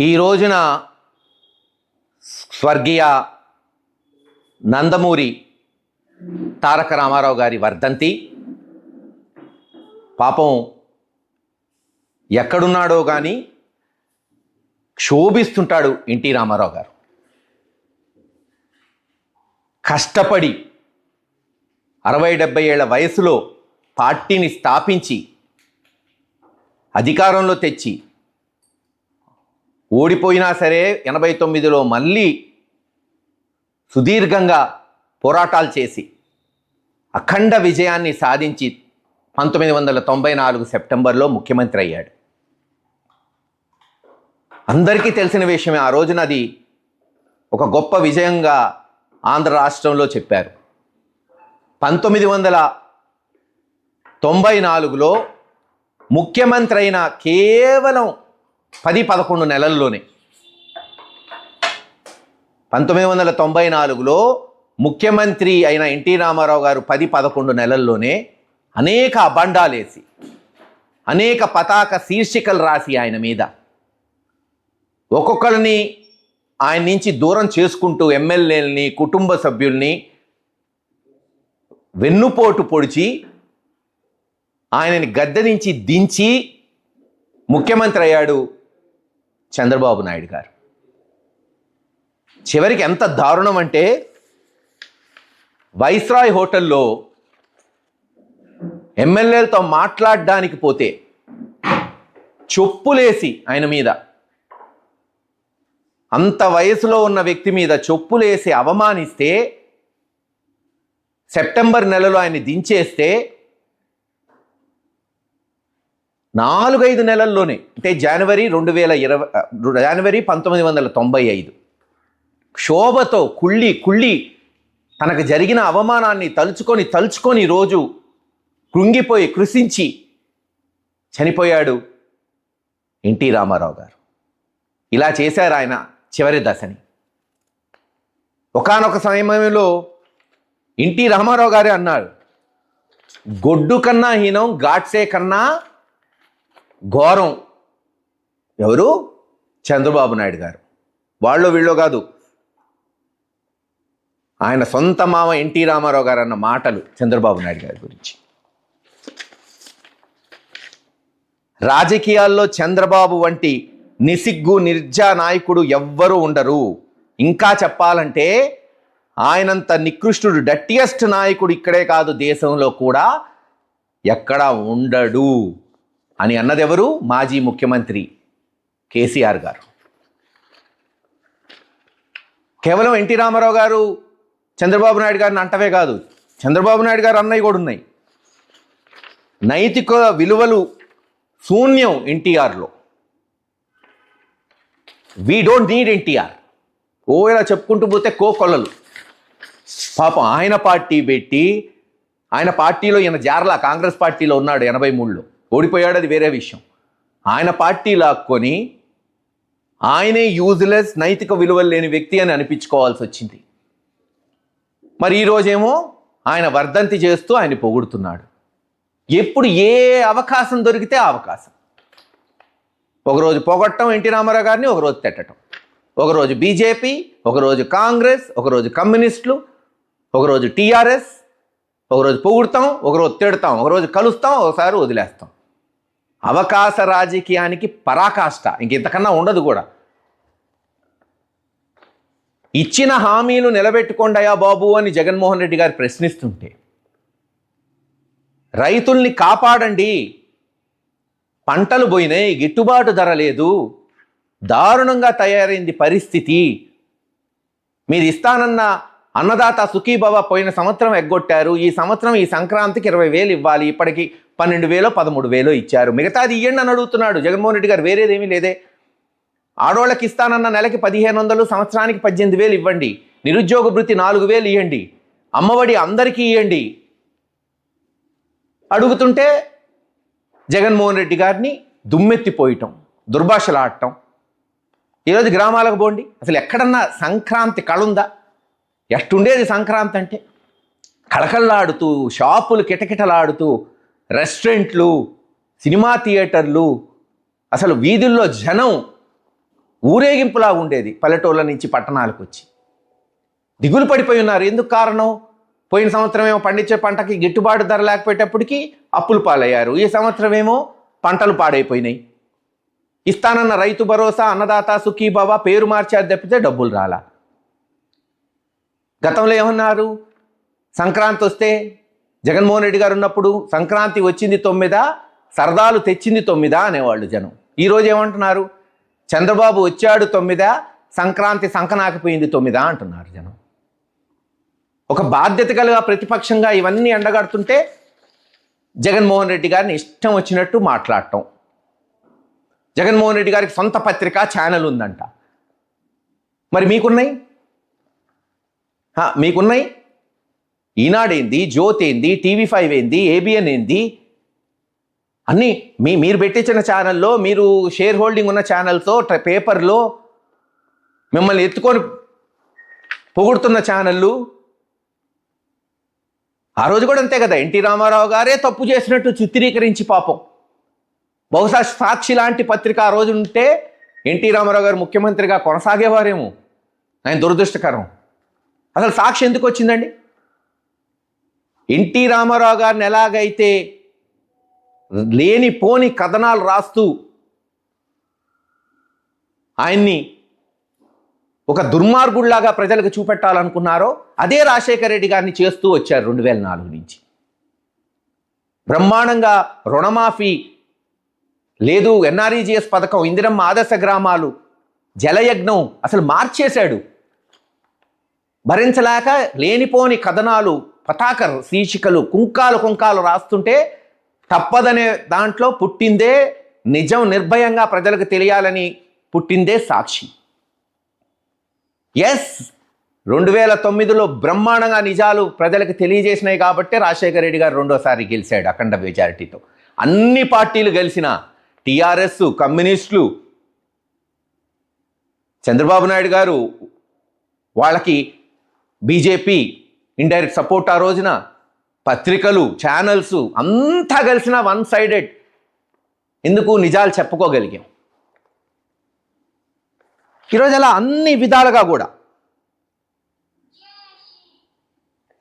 ఈ రోజున స్వర్గీయ నందమూరి తారక రామారావు గారి వర్ధంతి. పాపం ఎక్కడున్నాడో కానీ క్షోభిస్తుంటాడు ఎన్టీ రామారావు గారు. కష్టపడి అరవై డెబ్బై ఏళ్ళ వయసులో పార్టీని స్థాపించి అధికారంలో తెచ్చి ఓడిపోయినా సరే ఎనభై తొమ్మిదిలో మళ్ళీ సుదీర్ఘంగా పోరాటాలు చేసి అఖండ విజయాన్ని సాధించి పంతొమ్మిది వందల తొంభై నాలుగు సెప్టెంబర్లో ముఖ్యమంత్రి అయ్యాడు. అందరికీ తెలిసిన విషయమే ఆ రోజున అది ఒక గొప్ప విజయంగా ఆంధ్ర రాష్ట్రంలో చెప్పారు. పంతొమ్మిది వందల తొంభై నాలుగులో ముఖ్యమంత్రి అయిన కేవలం పది పదకొండు నెలల్లోనే పంతొమ్మిది వందల తొంభై నాలుగులో ముఖ్యమంత్రి అయిన ఎన్టీ రామారావు గారు పది పదకొండు నెలల్లోనే అనేక అబండాలేసి అనేక పతాక శీర్షికలు రాసి ఆయన మీద. ఒక్కొక్కరిని ఆయన నుంచి దూరం చేసుకుంటూ ఎమ్మెల్యేలని కుటుంబ సభ్యుల్ని వెన్నుపోటు పొడిచి ఆయనని గద్దె నుంచి దించి ముఖ్యమంత్రి అయ్యాడు చంద్రబాబు నాయుడు గారు. చివరికి ఎంత దారుణం అంటే వైస్రాయ్ హోటల్లో ఎమ్మెల్యేలతో మాట్లాడడానికి పోతే చొప్పులేసి ఆయన మీద అంత వయసులో ఉన్న వ్యక్తి మీద చొప్పులేసి అవమానిస్తే సెప్టెంబర్ నెలలో ఆయన్ని దించేస్తే నాలుగైదు నెలల్లోనే అంటే జనవరి రెండు వేల ఇరవై జనవరి పంతొమ్మిది వందల తొంభై ఐదు. క్షోభతో కుళ్ళి కుళ్ళి తనకు జరిగిన అవమానాన్ని తలుచుకొని తలుచుకొని రోజు కృంగిపోయి కృషించి చనిపోయాడు ఎన్టీ రామారావు గారు. ఇలా చేశారు ఆయన చివరి దశని. ఒకానొక సమయంలో ఎన్టీ రామారావు గారే అన్నాడు గొడ్డు కన్నా హీనం గాడ్సే కన్నా ఘోరం. ఎవరు? చంద్రబాబు నాయుడు గారు. వాళ్ళు వీళ్ళు కాదు. ఆయన సొంత మామ ఎన్టీ రామారావు గారు అన్న మాటలు చంద్రబాబు నాయుడు గారి గురించి. రాజకీయాల్లో చంద్రబాబు వంటి నిసిగ్గు నిర్జా నాయకుడు ఎవ్వరూ ఉండరు. ఇంకా చెప్పాలంటే ఆయనంత నికృష్టుడు డట్టియస్ట్ నాయకుడు ఇక్కడే కాదు దేశంలో కూడా ఎక్కడా ఉండడు. అని అన్నదెవరు? మాజీ ముఖ్యమంత్రి కేసీఆర్ గారు. కేవలం ఎన్టీ రామారావు గారు చంద్రబాబు నాయుడు గారిని అంటవే కాదు. చంద్రబాబు నాయుడు గారు అన్నయ్య కూడా ఉన్నాయి. నైతిక విలువలు శూన్యం ఎన్టీఆర్లో. We don't need NTR. ఓ ఇలా చెప్పుకుంటూ పోతే కోకొల్లలు పాపం ఆయన పార్టీ పెట్టి ఆయన పార్టీలో ఈయన జారలా కాంగ్రెస్ పార్టీలో ఉన్నాడు ఎనభై మూడులో. ఓడిపోయాడు అది వేరే విషయం. ఆయన పార్టీ లాక్కొని ఆయనే యూజ్లెస్ నైతిక విలువలు లేని వ్యక్తి అని అనిపించుకోవాల్సి వచ్చింది. మరి ఈరోజేమో ఆయన వర్ధంతి చేస్తూ ఆయన పొగుడుతున్నాడు. ఎప్పుడు ఏ అవకాశం దొరికితే అవకాశం. ఒకరోజు పొగట్టం ఎన్టీ రామారావు గారిని ఒకరోజు తిట్టడం ఒకరోజు బీజేపీ ఒకరోజు కాంగ్రెస్ ఒకరోజు కమ్యూనిస్టులు ఒకరోజు టీఆర్ఎస్ ఒకరోజు పొగుడతాం ఒకరోజు తిడతాం ఒకరోజు కలుస్తాం ఒకసారి వదిలేస్తాం. అవకాశ రాజకీయానికి పరాకాష్ట. ఇంక ఇంతకన్నా ఉండదు కూడా. ఇచ్చిన హామీలు నిలబెట్టుకోండాయా బాబు అని జగన్మోహన్ రెడ్డి గారు ప్రశ్నిస్తుంటే. రైతుల్ని కాపాడండి. పంటలు పోయినాయి గిట్టుబాటు ధర లేదు. దారుణంగా తయారైంది పరిస్థితి. మీరు ఇస్తానన్న అన్నదాత సుఖీభవ పోయిన సంవత్సరం ఎగ్గొట్టారు. ఈ సంవత్సరం ఈ సంక్రాంతికి ఇరవై వేలు ఇవ్వాలి. ఇప్పటికి పన్నెండు వేలో పదమూడు వేలో ఇచ్చారు. మిగతాది ఇవ్వండి అని అడుగుతున్నాడు. జగన్మోహన్ రెడ్డి గారు వేరేదేమీ లేదే. ఆడోళ్ళకి ఇస్తానన్న నెలకి పదిహేను వందలు సంవత్సరానికి పద్దెనిమిది వేలు ఇవ్వండి. నిరుద్యోగ భృతి నాలుగు వేలు ఇవ్వండి అమ్మఒడి అందరికీ ఇవ్వండి అడుగుతుంటే జగన్మోహన్ రెడ్డి గారిని దుమ్మెత్తిపోయటం దుర్భాషలాడటం. ఈరోజు గ్రామాలకు పోండి. అసలు ఎక్కడన్నా సంక్రాంతి కళుందా ఎట్టుండేది సంక్రాంతి అంటే? కళకళ్ళాడుతూ షాపులు కిటకిటలాడుతూ రెస్టారెంట్లు సినిమా థియేటర్లు అసలు వీధుల్లో జనం ఊరేగింపులా ఉండేది పల్లెటూళ్ళ నుంచి పట్టణాలకు వచ్చి దిగులు పడిపోయి ఉన్నారు. ఎందుకు కారణం? పోయిన సంవత్సరం ఏమో పండించే పంటకి గిట్టుబాటు ధర లేకపోయేటప్పటికీ అప్పులు పాలయ్యారు. ఈ సంవత్సరం ఏమో పంటలు పాడైపోయినాయి. ఇస్తానన్న రైతు భరోసా అన్నదాత సుఖీబాబా పేరు మార్చారు తప్పితే డబ్బులు రాలా. గతంలో ఏమన్నారు? సంక్రాంతి వస్తే జగన్మోహన్ రెడ్డి గారు ఉన్నప్పుడు సంక్రాంతి వచ్చింది తొమ్మిదా సరదాలు తెచ్చింది తొమ్మిదా అనేవాళ్ళు జనం. ఈరోజు ఏమంటున్నారు? చంద్రబాబు వచ్చాడు తొమ్మిదా సంక్రాంతి సంకనాకపోయింది తొమ్మిదా అంటున్నారు జనం. ఒక బాధ్యత కలిగా ప్రతిపక్షంగా ఇవన్నీ ఎండగడుతుంటే జగన్మోహన్ రెడ్డి గారిని ఇష్టం వచ్చినట్టు మాట్లాడటం. జగన్మోహన్ రెడ్డి గారికి సొంత పత్రిక ఛానల్ ఉందంట. మరి మీకున్నాయి? మీకున్నాయి? ఈనాడేంది? జ్యోత్ ఏంది? టీవీ ఫైవ్ ఏంది? ఏబిఎన్ ఏంది? అన్నీ మీ మీరు పెట్టించిన ఛానల్లో మీరు షేర్ హోల్డింగ్ ఉన్న ఛానల్తో పేపర్లో మిమ్మల్ని ఎత్తుకొని పొగుడుతున్న ఛానళ్ళు. ఆ రోజు కూడా అంతే కదా ఎన్టీ రామారావు గారే తప్పు చేసినట్టు చిత్రీకరించి పాపం. బహుశా సాక్షి లాంటి పత్రిక ఆ రోజు ఉంటే ఎన్టీ రామారావు గారు ముఖ్యమంత్రిగా కొనసాగేవారేమో. ఆయన దురదృష్టకరం. అసలు సాక్షి ఎందుకు వచ్చిందండి? ఎన్టీ రామారావు గారిని ఎలాగైతే లేని పోని కథనాలు రాస్తూ ఆయన్ని ఒక దుర్మార్గుడిలాగా ప్రజలకు చూపెట్టాలనుకున్నారో అదే రాజశేఖర రెడ్డి గారిని చేస్తూ వచ్చారు రెండు వేల నాలుగు నుంచి. బ్రహ్మాండంగా రుణమాఫీ లేదు ఎన్ఆర్ఈజిఎస్ పథకం ఇందిరమ్మ ఆదర్శ గ్రామాలు జలయజ్ఞం అసలు మార్చేశాడు. భరించలేక లేనిపోని కథనాలు పతాకర్ శీర్షికలు కుంకాలు కుంకాలు రాస్తుంటే తప్పదనే దాంట్లో పుట్టిందే నిజం నిర్భయంగా ప్రజలకు తెలియాలని పుట్టిందే సాక్షి. ఎస్ రెండు వేల తొమ్మిదిలో బ్రహ్మాండంగా నిజాలు ప్రజలకు తెలియజేసినాయి కాబట్టి రాజశేఖర రెడ్డి గారు రెండోసారి గెలిచాడు అఖండ మెజారిటీతో. అన్ని పార్టీలు గెలిచిన టీఆర్ఎస్ కమ్యూనిస్టులు చంద్రబాబు నాయుడు గారు వాళ్ళకి బీజేపీ ఇండైరెక్ట్ సపోర్ట్ ఆ రోజున పత్రికలు ఛానల్స్ అంతా కలిసిన వన్ సైడెడ్ ఎందుకు? నిజాలు చెప్పుకోగలిగాం. ఈరోజు అలా అన్ని విధాలుగా కూడా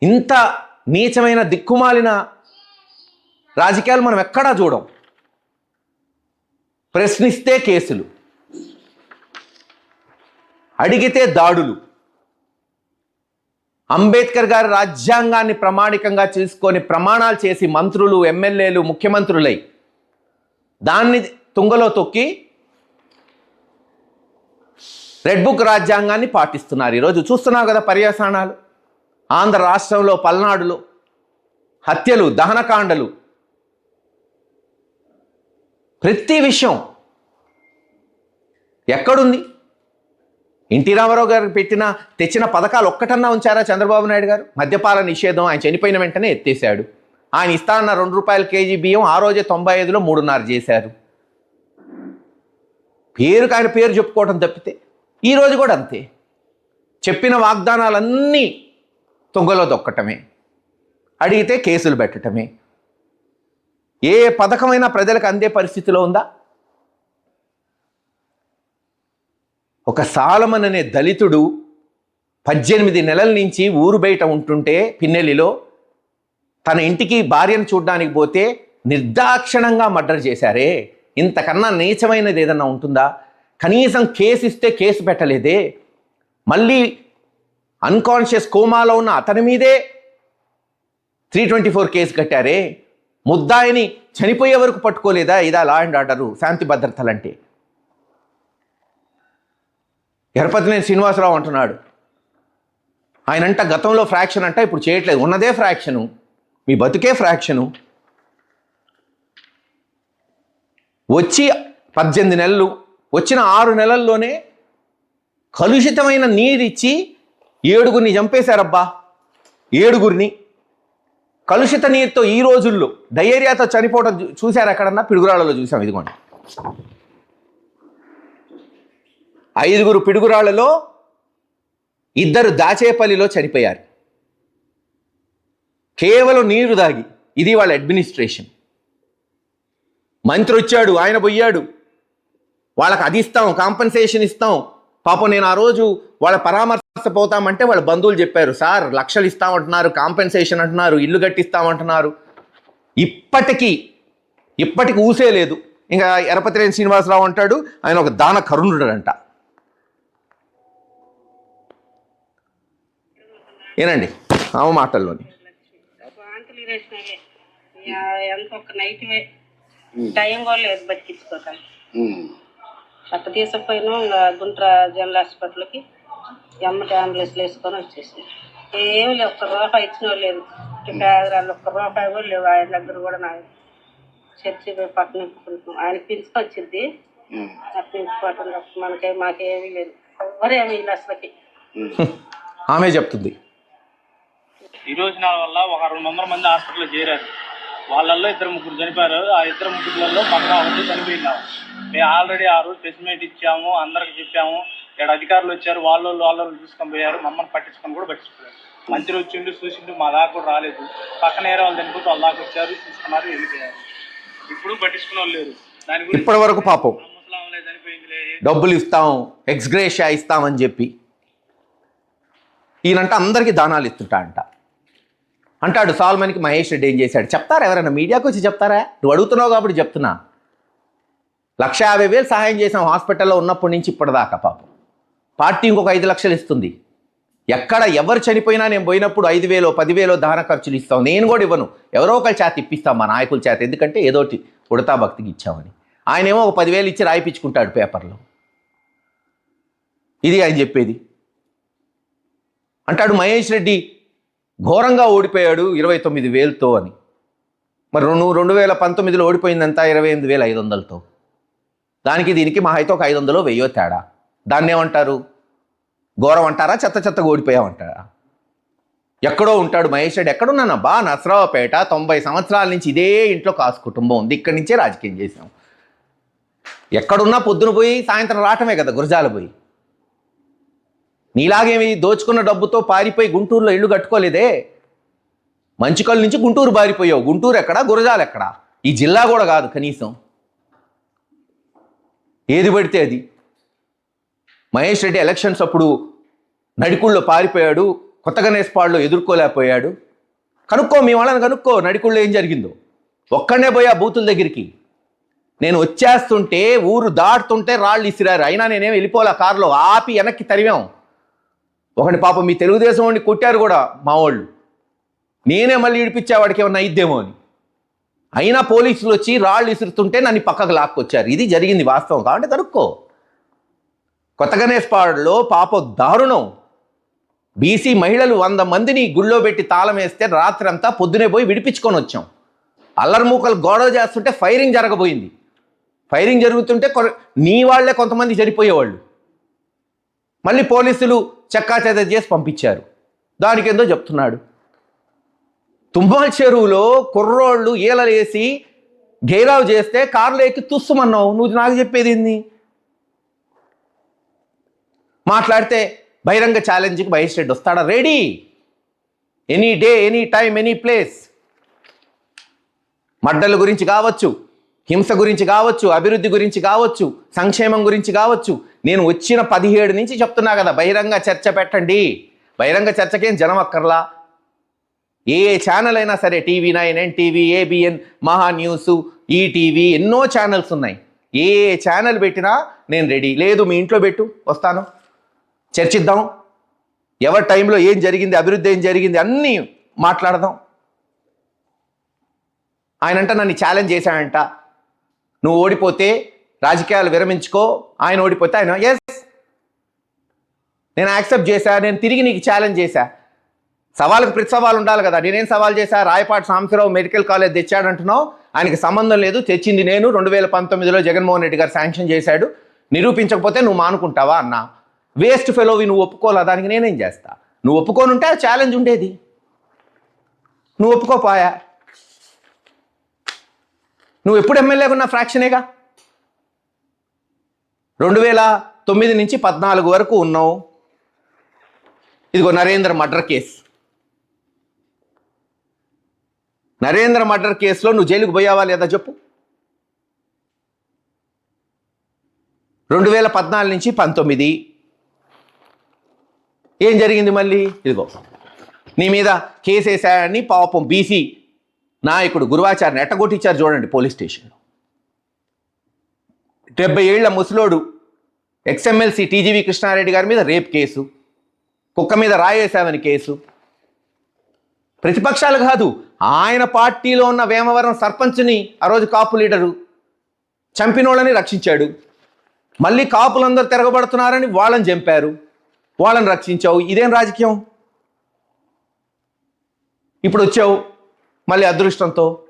ఇంత నీచమైన దిక్కుమాలిన రాజకీయాలు మనం ఎక్కడా చూడం. ప్రశ్నిస్తే కేసులు. అడిగితే దాడులు. అంబేద్కర్ గారి రాజ్యాంగాన్ని ప్రామాణికంగా చేసుకొని ప్రమాణాలు చేసి మంత్రులు ఎమ్మెల్యేలు ముఖ్యమంత్రులై దాన్ని తుంగలో తొక్కి రెడ్ బుక్ రాజ్యాంగాన్ని పాటిస్తున్నారు. ఈరోజు చూస్తున్నావు కదా పర్యవసానాలు. ఆంధ్ర రాష్ట్రంలో పల్నాడులో హత్యలు దహనకాండలు. ప్రతి విషయం ఎక్కడుంది? ఎన్టీ రామారావు గారు పెట్టిన తెచ్చిన పథకాలు ఒక్కటన్నా ఉంచారా చంద్రబాబు నాయుడు గారు? మద్యపాల నిషేధం ఆయన చనిపోయిన వెంటనే ఎత్తేసాడు ఆయన ఇస్తానన్న రెండు రూపాయల కేజీ బియ్యం ఆ రోజే తొంభై ఐదులో మూడున్నర చేశారు. పేరుకు ఆయన పేరు చెప్పుకోవటం తప్పితే ఈరోజు కూడా అంతే. చెప్పిన వాగ్దానాలన్నీ తొంగలో దొక్కటమే. అడిగితే కేసులు పెట్టటమే. ఏ పథకమైనా ప్రజలకు అందే పరిస్థితిలో ఉందా? ఒక సాలమన్ అనే దళితుడు పద్దెనిమిది నెలల నుంచి ఊరు బయట ఉంటుంటే పిన్నెల్లిలో తన ఇంటికి భార్యను చూడడానికి పోతే నిర్దాక్షిణంగా మర్డర్ చేశారే. ఇంతకన్నా నీచమైనది ఏదన్నా ఉంటుందా? కనీసం కేసు ఇస్తే కేసు పెట్టలేదే. మళ్ళీ అన్కాన్షియస్ కోమాలో ఉన్న అతని మీదే త్రీ ట్వంటీ ఫోర్ కేసు కట్టారే. ముద్దాయిని చనిపోయే వరకు పట్టుకోలేదా? ఇదా లా అండ్ ఆర్డరు శాంతి భద్రతలంటే. ఎరపతినేని శ్రీనివాసరావు అంటున్నాడు. ఆయనంట గతంలో ఫ్రాక్షన్ అంట ఇప్పుడు చేయట్లేదు. ఉన్నదే ఫ్రాక్షను మీ బతుకే ఫ్రాక్షను వచ్చి పద్దెనిమిది నెలలు వచ్చిన ఆరు నెలల్లోనే కలుషితమైన నీరిచ్చి ఏడుగురిని చంపేశారబ్బా. ఏడుగురిని. కలుషిత నీరుతో ఈ రోజుల్లో డయేరియాతో చనిపోవడం చూశారు ఎక్కడన్నా? పిడుగురాళ్ళలో చూసాం ఇదిగోండి. ఐదుగురు పిడుగురాళ్ళలో ఇద్దరు దాచేపల్లిలో చనిపోయారు. కేవలం నీరు దాగి ఇది వాళ్ళ అడ్మినిస్ట్రేషన్. మంత్రి వచ్చాడు ఆయన పోయాడు. వాళ్ళకి అది ఇస్తాం కాంపన్సేషన్ ఇస్తాం. పాపం నేను ఆ రోజు వాళ్ళ పరామర్శ పోతామంటే వాళ్ళ బంధువులు చెప్పారు సార్ లక్షలు ఇస్తామంటున్నారు కాంపెన్సేషన్ అంటున్నారు ఇల్లు కట్టిస్తామంటున్నారు. ఇప్పటికీ ఇప్పటికి ఊసే లేదు. ఇంకా ఎరపతిరేని శ్రీనివాసరావు అంటాడు ఆయన ఒక దాన కరుణుడు అంట ఏనండి? ఆమె మాటల్లోని. లేదు అక్కడ తీసుకుపోయినా గుంట్ర జనరల్ హాస్పిటల్కి ఎమ్మటి అంబులెన్స్లు వేసుకొని వచ్చేసి. ఏమి లేవు ఒక్క రూపాయి ఇచ్చిన వాళ్ళు లేదు పేదరాళ్ళు ఒక్క రూపాయి కూడా లేవు ఆయన దగ్గర కూడా నాకు చర్చి పోయి పట్టణం ఇప్పుకుంటున్నాం ఆయన పిలుచుకొచ్చింది మనకే మాకేమీ లేదు. ఎవరేమీ లేదు అసలుకి? ఆమె చెప్తుంది. ఈ రోజు నా వల్ల ఒక రెండు వందల మంది హాస్పిటల్లో చేరారు. వాళ్ళల్లో ఇద్దరు ముగ్గురు చనిపోయారు. ఆ ఇద్దరు ముగ్గురులలో పక్కన ఒకటి చనిపోయినాము మేము ఆల్రెడీ ఆ రోజు ప్రెస్మేట్ ఇచ్చాము అందరికి చెప్పాము. ఇక్కడ అధికారులు వచ్చారు. వాళ్ళు వాళ్ళు తీసుకొని పోయారు. మమ్మల్ని పట్టించుకొని కూడా పట్టించుకోలేదు. మంత్రి వచ్చిండు చూసిండు మా దాకా కూడా రాలేదు. పక్కన ఏరే వాళ్ళు చనిపోతే వాళ్ళ దాకా వచ్చారు తీసుకున్నారు వెళ్ళిపోయారు. ఇప్పుడు పట్టించుకున్న వాళ్ళు లేరు. దాని గురించి ఇప్పటి వరకు పాపం. డబ్బులు ఇస్తాం ఎక్స్గ్రేషియా ఇస్తామని చెప్పి. ఈయనంట అందరికీ దానాలు ఇస్తుంటా అంట. అంటాడు సాల్మన్కి మహేష్ రెడ్డి ఏం చేశాడు? చెప్తారా ఎవరైనా మీడియాకు వచ్చి చెప్తారా? నువ్వు అడుగుతున్నావు కాబట్టి చెప్తున్నా. లక్ష యాభై వేలు సహాయం చేసాం హాస్పిటల్లో ఉన్నప్పటి నుంచి ఇప్పటిదాకా పాపం. పార్టీ ఇంకొక ఐదు లక్షలు ఇస్తుంది. ఎక్కడ ఎవరు చనిపోయినా నేను పోయినప్పుడు ఐదు వేలో పదివేలో దహన ఖర్చులు ఇస్తాం నేను కూడా ఇవ్వను. ఎవరో ఒకరి చేత ఇప్పిస్తాం మా నాయకుల చేత. ఎందుకంటే ఏదోటి ఉడతా భక్తికి ఇచ్చామని. ఆయన ఏమో ఒక పదివేలు ఇచ్చి రాయిపించుకుంటాడు పేపర్లో. ఇది ఆయన చెప్పేది. అంటాడు మహేష్ రెడ్డి ఘోరంగా ఓడిపోయాడు ఇరవై తొమ్మిది వేలతో అని. మరి రెండు రెండు వేల పంతొమ్మిదిలో ఓడిపోయిందంతా ఇరవై ఎనిమిది వేల ఐదు వందలతో. దానికి దీనికి మా అయితే ఒక ఐదు వందలు వెయ్యో తేడా. దాన్ని ఏమంటారు? ఘోరం అంటారా? చెత్త చెత్తగా ఓడిపోయామంటారా? ఎక్కడో ఉంటాడు మహేష్ రెడ్డి. ఎక్కడున్నానబ్బా నసరావుపేట తొంభై సంవత్సరాల నుంచి ఇదే ఇంట్లో కాసు కుటుంబం ఉంది. ఇక్కడి నుంచే రాజకీయం చేసాం ఎక్కడున్నా పొద్దున పోయి సాయంత్రం రావటమే కదా గురజాల పోయి. నీలాగేమి దోచుకున్న డబ్బుతో పారిపోయి గుంటూరులో ఇల్లు కట్టుకోలేదే? మంచికల్ నుంచి గుంటూరు పారిపోయావు గుంటూరు ఎక్కడా? గురజాలు ఎక్కడా? ఈ జిల్లా కూడా కాదు కనీసం. ఏది పడితే అది. మహేష్ రెడ్డి ఎలక్షన్స్ అప్పుడు నడికుళ్ళలో పారిపోయాడు. కొత్త గణేష్పాడులో ఎదుర్కోలేకపోయాడు. కనుక్కో మీ వాళ్ళని కనుక్కో నడికుళ్ళలో ఏం జరిగిందో. ఒక్కడే పోయా బూతుల దగ్గరికి. నేను వచ్చేస్తుంటే ఊరు దాటుతుంటే రాళ్ళు ఇసిరారు. అయినా నేనేం వెళ్ళిపోలే కారులో? ఆపి వెనక్కి తరివాం ఒకటి పాపం మీ తెలుగుదేశం వాడిని కొట్టారు కూడా మా వాళ్ళు. నేనే మళ్ళీ ఇడిపించే వాడికి ఏమన్నా అయిద్దేమో అని. అయినా పోలీసులు వచ్చి రాళ్ళు ఇసురుతుంటే నన్ను పక్కకు లాక్కొచ్చారు. ఇది జరిగింది వాస్తవం కాబట్టి కనుక్కో కొత్త గణేష్పాడులో పాప దారుణం. బీసీ మహిళలు వంద మందిని గుళ్ళో పెట్టి తాళం వేస్తే రాత్రి అంతా పొద్దునే పోయి విడిపించుకొని వచ్చాం. అల్లరిమూకలు గొడవ చేస్తుంటే ఫైరింగ్ జరగబోయింది. ఫైరింగ్ జరుగుతుంటే కొ- నీ వాళ్ళే కొంతమంది చనిపోయేవాళ్ళు. మళ్ళీ పోలీసులు చెక్కా చేసి పంపించారు. దానికి ఏందో చెప్తున్నాడు. తుంబాల్ చెరువులో కుర్రోళ్ళు ఈలలేసి గేరావు చేస్తే కారులో ఎక్కి తుస్సుమన్నావు. నువ్వు నాకు చెప్పేది ఏంది? మాట్లాడితే బహిరంగ ఛాలెంజ్కి మహేష్ రెడ్డి వస్తాడా? Ready. Any day any time any place. మడ్డల గురించి కావచ్చు. హింస గురించి కావచ్చు అభివృద్ధి గురించి కావచ్చు సంక్షేమం గురించి కావచ్చు నేను వచ్చిన పదిహేడు నుంచి చెప్తున్నా కదా బహిరంగ చర్చ పెట్టండి. బహిరంగ చర్చకేం జనం అక్కర్లా? ఏ ఏ ఛానల్ అయినా సరే TV nine NTV ABN Maha news ETV ఎన్నో ఛానల్స్ ఉన్నాయి. ఏ ఏ ఛానల్ పెట్టినా నేను రెడీ. లేదు మీ ఇంట్లో పెట్టు వస్తాను. చర్చిద్దాం. ఎవరి టైంలో ఏం జరిగింది అభివృద్ధి ఏం జరిగింది అన్నీ మాట్లాడదాం. ఆయనంట నన్ను ఛాలెంజ్ చేశాడంట. నువ్వు ఓడిపోతే రాజకీయాలు విరమించుకో ఆయన ఓడిపోతే ఆయన ఎస్ నేను యాక్సెప్ట్ చేశా నేను తిరిగి నీకు ఛాలెంజ్ చేశా. సవాళ్ళకి ప్రతి సవాల్ ఉండాలి కదా. నేనేం సవాల్ చేశా? రాయపాటి సాంబశివరావు మెడికల్ కాలేజ్ తెచ్చాడంటున్నావు ఆయనకి సంబంధం లేదు. తెచ్చింది నేను. రెండు వేల పంతొమ్మిదిలో జగన్మోహన్ రెడ్డి గారు శాంక్షన్ చేశాడు. నిరూపించకపోతే నువ్వు మానుకుంటావా అన్నా? వేస్ట్ ఫెలోవి నువ్వు ఒప్పుకోలే దానికి నేనేం చేస్తా? నువ్వు ఒప్పుకోనుంటే ఆ ఛాలెంజ్ ఉండేది. నువ్వు ఒప్పుకోపాయా? నువ్వు ఎప్పుడు ఎమ్మెల్యేగా ఉన్న ఫ్రాక్షనేగా? రెండు వేల తొమ్మిది నుంచి పద్నాలుగు వరకు ఉన్నావు. ఇదిగో Narendra murder case. Narendra murder కేసులో నువ్వు జైలుకు పోయావా లేదా చెప్పు. రెండు వేల పద్నాలుగు నుంచి పంతొమ్మిది. ఏం జరిగింది మళ్ళీ? ఇదిగో. నీ మీద కేసు వేసాయని పాపం బీసీ నాయకుడు గురువాచారిని ఎట్టగొట్టించారు చూడండి పోలీస్ స్టేషన్లో డెబ్బై ఏళ్ళ ముసలోడు ఎక్స్ఎమ్మెల్సీ టీజీవి కృష్ణారెడ్డి గారి మీద రేప్ కేసు కుక్క మీద రాయేశామని కేసు. ప్రతిపక్షాలు కాదు ఆయన పార్టీలో ఉన్న వేమవరం సర్పంచ్ని ఆ రోజు కాపు లీడరు చంపినోళ్ళని రక్షించాడు. మళ్ళీ కాపులందరూ తిరగబడుతున్నారని వాళ్ళని చంపారు. వాళ్ళని రక్షించావు. ఇదేం రాజకీయం? ఇప్పుడు వచ్చావు. మళ్ళీ అదృష్టంతో.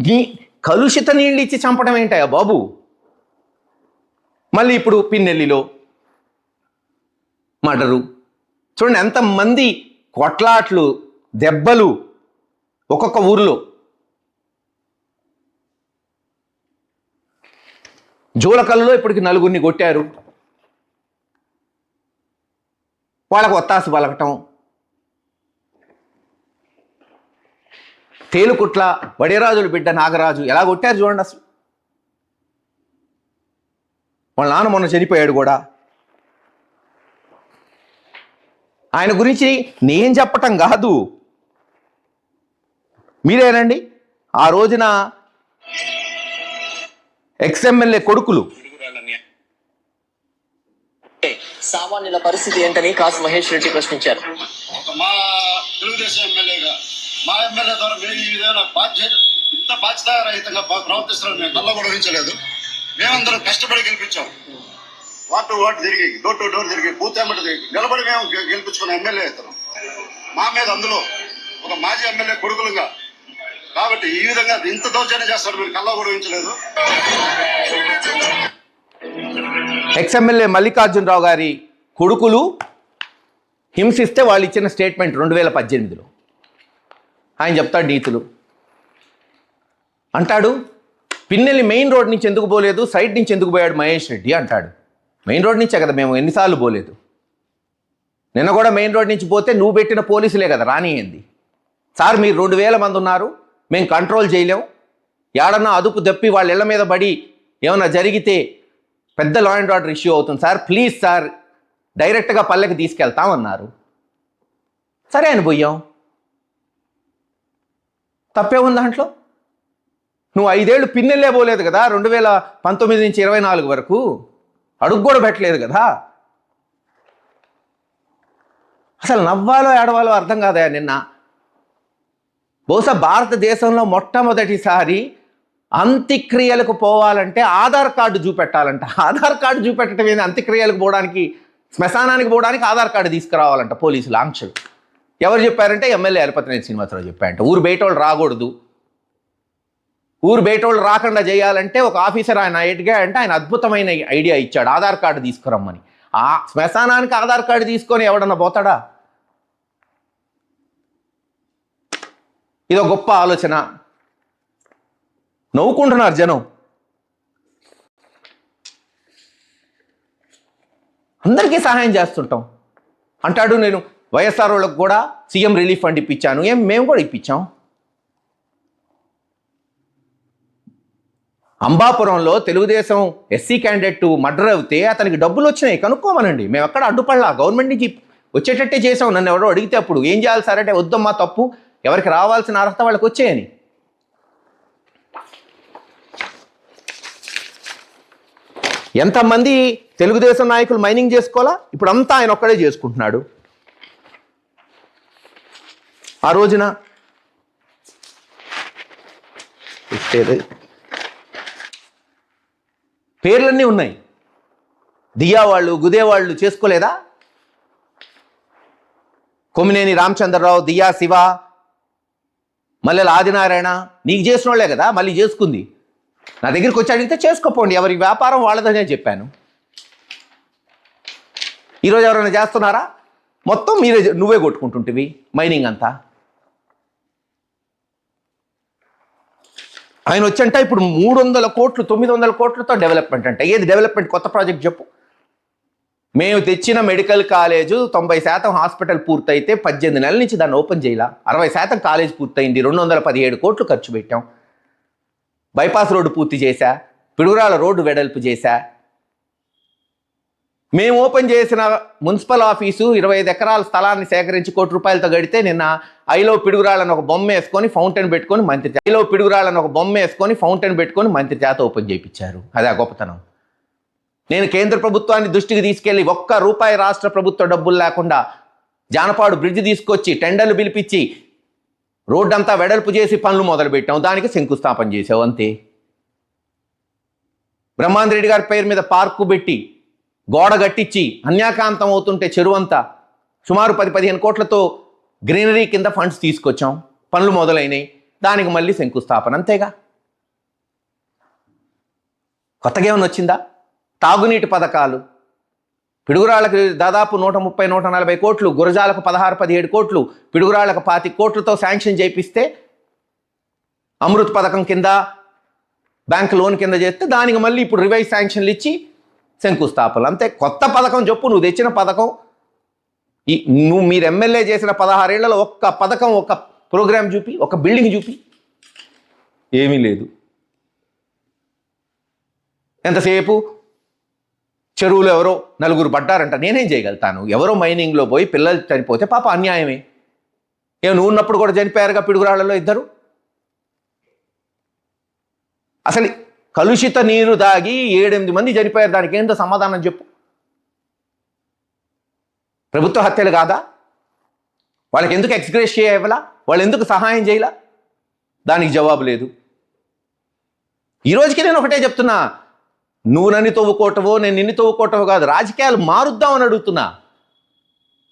నీ కలుషిత నీళ్ళు ఇచ్చి చంపడం ఏంటయ్యా బాబు? మళ్ళీ ఇప్పుడు పిన్నెల్లిలో మర్డరు చూడండి ఎంతమంది కొట్లాట్లు దెబ్బలు ఒక్కొక్క ఊర్లో. జోలకల్లో ఇప్పటికి నలుగురిని కొట్టారు. వాళ్ళకు ఒత్తాసు పలకటం. తేలుకుట్ల వడిరాజుల బిడ్డ నాగరాజు ఎలా కొట్టారు చూడండి అసలు. వాళ్ళ నాన్న మొన్న చనిపోయాడు కూడా. ఆయన గురించి నేను చెప్పటం కాదు. మీరేనండి? ఆ రోజున ఎక్స్ఎమ్మెల్యే కొడుకులు. సామాన్యుల పరిస్థితి ఏంటని కాసు మహేష్ రెడ్డి ప్రశ్నించారు. తెలుగుదేశం ఎమ్మెల్యేగా మా ఎమ్మెల్యే ద్వారా మేము ఈ విధంగా బాధ్యత ఇంత బాధ్యతారహితంగా ప్ర- ప్రవర్తిస్తున్నాం మేము నల్ల కూడా ఊహించలేదు. మేమందరం కష్టపడి గెలిపించాం. వాట్ టు వాట్ తిరిగి డోర్ టు డోర్ తిరిగి బూత్ ఎమ్మటి తిరిగి నిలబడి మేము గెలిపించుకున్న ఎమ్మెల్యే ఇతను. మా మీద అందులో ఒక మాజీ ఎమ్మెల్యే కొడుకులుగా. కాబట్టి ఈ విధంగా ఇంత దౌర్జన్యం చేస్తారు మీరు కళ్ళ కూడా ఊహించలేదు. ఎక్స్ఎమ్మెల్యే మల్లికార్జునరావు గారి కొడుకులు హింసిస్తే వాళ్ళు ఇచ్చిన స్టేట్మెంట్ రెండు వేల పద్దెనిమిదిలో. ఆయన చెప్తాడు నీతులు. అంటాడు పిన్నెల్లి మెయిన్ రోడ్ నుంచి ఎందుకు పోలేదు? సైడ్ నుంచి ఎందుకు పోయాడు మహేష్ రెడ్డి అంటాడు. మెయిన్ రోడ్ నుంచే కదా మేము ఎన్నిసార్లు పోలేదు? నిన్న కూడా మెయిన్ రోడ్ నుంచి పోతే నువ్వు పెట్టిన పోలీసులే కదా రానియంది సార్ మీరు రెండు వేల మంది ఉన్నారు మేము కంట్రోల్ చేయలేం. ఏడన్నా అదుపు తప్పి వాళ్ళ ఇళ్ళ మీద పడి ఏమన్నా జరిగితే పెద్ద లా అండ్ ఆర్డర్ ఇష్యూ అవుతుంది. సార్ ప్లీజ్ సార్ డైరెక్ట్గా పల్లెకి తీసుకెళ్తామన్నారు. సరే అని పోయాం. తప్పే ఉంది దాంట్లో? నువ్వు ఐదేళ్ళు పిన్నెళ్ళే పోలేదు కదా రెండు వేల పంతొమ్మిది నుంచి ఇరవై నాలుగు వరకు? అడుగు కూడా పెట్టలేదు కదా? అసలు నవ్వాలో ఏడవాలో అర్థం కాదా నిన్న? బహుశా భారతదేశంలో మొట్టమొదటిసారి అంత్యక్రియలకు పోవాలంటే ఆధార్ కార్డు చూపెట్టాలంట. ఆధార్ కార్డు చూపెట్టడం ఏంది? అంత్యక్రియలకు పోవడానికి శ్మశానానికి పోవడానికి ఆధార్ కార్డు తీసుకురావాలంట పోలీసులు ఆంక్షలు. ఎవరు చెప్పారంటే ఎమ్మెల్యే అరపతినేని శ్రీనివాసరావు చెప్పారంట. ఊరు బయట వాళ్ళు రాకూడదు. ఊరు బయట వాళ్ళు రాకుండా చేయాలంటే ఒక ఆఫీసర్ ఆయన ఎడిగా అంటే ఆయన అద్భుతమైన ఐడియా ఇచ్చాడు. ఆధార్ కార్డు తీసుకురమ్మని. ఆ శ్మశానానికి ఆధార్ కార్డు తీసుకొని ఎవడన్నా పోతాడా? ఇదో గొప్ప ఆలోచన. నవ్వుకుంటున్నారు జనం. అందరికీ సహాయం చేస్తుంటాం. అంటాడు నేను వైఎస్ఆర్ వాళ్ళకు కూడా సీఎం రిలీఫ్ ఫండ్ ఇప్పించాను. ఏం మేము కూడా ఇప్పించాం. అంబాపురంలో తెలుగుదేశం ఎస్సీ క్యాండిడేట్ మర్డర్ అవుతే అతనికి డబ్బులు వచ్చినాయి. కనుక్కోమనండి. మేము ఎక్కడ అడ్డుపడలా. గవర్నమెంట్ నుంచి వచ్చేటట్టే చేసాం నన్ను ఎవరో అడిగితే అప్పుడు ఏం చేయాలి సార్ అంటే వద్దమ్మా తప్పు. ఎవరికి రావాల్సిన అర్హత వాళ్ళకి వచ్చేయని. ఎంతమంది తెలుగుదేశం నాయకులు మైనింగ్ చేసుకోవాలా? ఇప్పుడు అంతా ఆయన ఒక్కడే చేసుకుంటున్నాడు. ఆ రోజున ఇచ్చేది. పేర్లన్నీ ఉన్నాయి. దియా వాళ్ళు గుదే వాళ్ళు చేసుకోలేదా? కొమ్మినేని రామచంద్రరావు దియా శివ మల్లెల ఆదినారాయణ నీకు చేసిన వాళ్ళే కదా మళ్ళీ చేసుకుంది. నా దగ్గరికి వచ్చి అడిగితే చేసుకోపోండి ఎవరి వ్యాపారం వాళ్ళదనే చెప్పాను. ఈరోజు ఎవరైనా చేస్తున్నారా? మొత్తం మీరే నువ్వే కొట్టుకుంటుంటివి మైనింగ్ అంతా. ఆయన వచ్చంట ఇప్పుడు మూడు వందల కోట్లు తొమ్మిది వందల కోట్లతో డెవలప్మెంట్ అంట. ఏది డెవలప్మెంట్ కొత్త ప్రాజెక్ట్ చెప్పు. మేము తెచ్చిన మెడికల్ కాలేజు తొంభై శాతం హాస్పిటల్ పూర్తయితే పద్దెనిమిది నెలల నుంచి దాన్ని ఓపెన్ చేయాల? అరవై శాతం కాలేజ్ పూర్తయింది రెండు వందల పదిహేడు కోట్లు ఖర్చు పెట్టాం. బైపాస్ రోడ్డు పూర్తి చేశా. పిడుగురాల రోడ్డు వెడల్పు చేశా. మేము ఓపెన్ చేసిన మున్సిపల్ ఆఫీసు ఇరవై ఐదు ఎకరాల స్థలాన్ని సేకరించి కోటి రూపాయలతో గడితే నిన్న ఐలో పిడుగురాళ్ళని ఒక బొమ్మ వేసుకొని ఫౌంటైన్ పెట్టుకొని మంత్రి ఐలో పిడుగురాళ్ళని ఒక బొమ్మ వేసుకొని ఫౌంటైన్ పెట్టుకొని మంత్రి చేత ఓపెన్ చేయించారు. అదే ఆ గొప్పతనం. నేను కేంద్ర ప్రభుత్వాన్ని దృష్టికి తీసుకెళ్ళి ఒక్క రూపాయి రాష్ట్ర ప్రభుత్వ డబ్బులు లేకుండా జానపాడు బ్రిడ్జ్ తీసుకొచ్చి టెండర్లు పిలిపించి రోడ్డంతా వెడల్పు చేసి పనులు మొదలుపెట్టాం. దానికి శంకుస్థాపన చేసావు అంతే. బ్రహ్మాంద్ రెడ్డి గారి పేరు మీద పార్కు పెట్టి గోడ గట్టించి అన్యాకాంతం అవుతుంటే చెరువంతా సుమారు పది పదిహేను కోట్లతో గ్రీనరీ కింద ఫండ్స్ తీసుకొచ్చాం. పనులు మొదలైనవి దానికి మళ్ళీ శంకుస్థాపన అంతేగా. కొత్తగా ఏమైనా వచ్చిందా? తాగునీటి పథకాలు. పిడుగురాళ్ళకి దాదాపు నూట ముప్పై నూట నలభై కోట్లు గురజాలకు పదహారు పదిహేడు కోట్లు పిడుగురాళ్ళకు పాతి కోట్లతో శాంక్షన్ చేపిస్తే అమృత్ పథకం కింద బ్యాంక్ లోన్ కింద చేస్తే దానికి మళ్ళీ ఇప్పుడు రివైజ్ శాంక్షన్లు ఇచ్చి శంకుస్థాపనలు. అంతే కొత్త పథకం చెప్పు నువ్వు తెచ్చిన పథకం. ఈ నువ్వు మీరు ఎమ్మెల్యే చేసిన పదహారేళ్ళలో ఒక్క పథకం ఒక్క ప్రోగ్రాం చూపి ఒక బిల్డింగ్ చూపి. ఏమీ లేదు. ఎంతసేపు? చెరువులు ఎవరో నలుగురు పడ్డారంట నేనేం చేయగలుగుతాను? ఎవరో మైనింగ్లో పోయి పిల్లలు చనిపోతే పాప అన్యాయమే. ఏ నువ్వు ఉన్నప్పుడు కూడా చనిపోయారుగా పిడుగురాళ్ళలో ఇద్దరు? అసలు కలుషిత నీరు తాగి ఏడెనిమిది మంది చనిపోయారు. దానికి ఏంటో సమాధానం చెప్పు. ప్రభుత్వ హత్యలు కాదా? వాళ్ళకి ఎందుకు ఎక్స్గ్రేస్ చేయవలా? వాళ్ళు ఎందుకు సహాయం చేయలా? దానికి జవాబు లేదు. ఈ రోజుకి నేను ఒకటే చెప్తున్నా. నువ్వు నన్ను తవ్వుకోవటవో నేను నిన్ను తవ్వుకోవటవో కాదు రాజకీయాలు మారుద్దామని అడుగుతున్నా.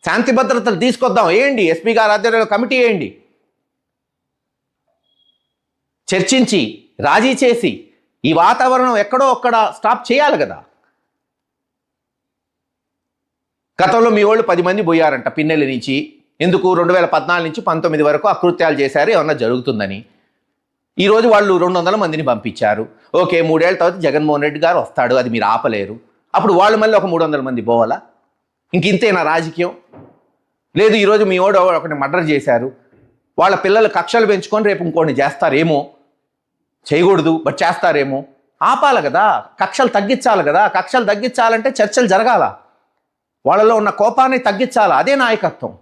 శాంతి భద్రతలు తీసుకొద్దాం. వేయండి ఎస్పీ గారి ఆధ్వర్యంలో కమిటీ వేయండి చర్చించి రాజీ చేసి ఈ వాతావరణం ఎక్కడో ఒక్కడ స్టాప్ చేయాలి కదా. గతంలో మీ వాళ్ళు పది మంది పోయారంట పిన్నెల నుంచి. ఎందుకు? రెండు వేల పద్నాలుగు నుంచి పంతొమ్మిది వరకు అకృత్యాలు చేశారు ఏమన్నా జరుగుతుందని. ఈరోజు వాళ్ళు రెండు వందల మందిని పంపించారు. ఓకే మూడేళ్ళ తర్వాత జగన్మోహన్ రెడ్డి గారు వస్తాడు అది మీరు ఆపలేరు. అప్పుడు వాళ్ళు మళ్ళీ ఒక మూడు వందల మంది పోవాలా? ఇంక ఇంతేనా రాజకీయం? లేదు ఈరోజు మీ వాడు ఒకటి మర్డర్ చేశారు. వాళ్ళ పిల్లలు కక్షలు పెంచుకొని రేపు ఇంకోటి చేస్తారేమో? చేయకూడదు బట్ చేస్తారేమో. ఆపాలి కదా కక్షలు తగ్గించాలి కదా కక్షలు తగ్గించాలంటే చర్చలు జరగాల. వాళ్ళలో ఉన్న కోపాన్ని తగ్గించాలి అదే నాయకత్వం.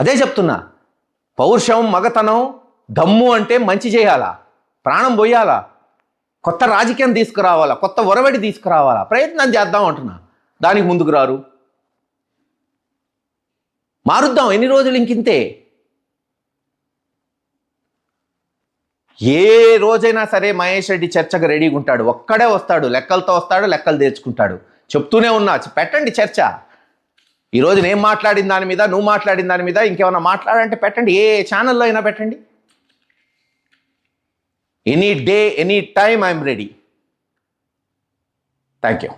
అదే చెప్తున్నా పౌరుషం మగతనం దమ్ము అంటే మంచి చేయాలా? ప్రాణం పోయాలా? కొత్త రాజకీయం తీసుకురావాలా? కొత్త ఒరవడి తీసుకురావాలా? ప్రయత్నం చేద్దాం అంటున్నా. దానికి ముందుకు రారు. మారుద్దాం ఎన్ని రోజులు ఇంకింతే? ఏ రోజైనా సరే మహేష్ రెడ్డి చర్చకు రెడీగా ఉంటాడు. ఒక్కడే వస్తాడు. లెక్కలతో వస్తాడు లెక్కలు తెచ్చుకుంటాడు చెప్తూనే ఉన్నా. పెట్టండి చర్చ. ఈరోజు నేను మాట్లాడిన దాని మీద నువ్వు మాట్లాడిన దాని మీద ఇంకేమైనా మాట్లాడంటే పెట్టండి. ఏ ఛానల్లో అయినా పెట్టండి. Any day any time I'm ready. Thank you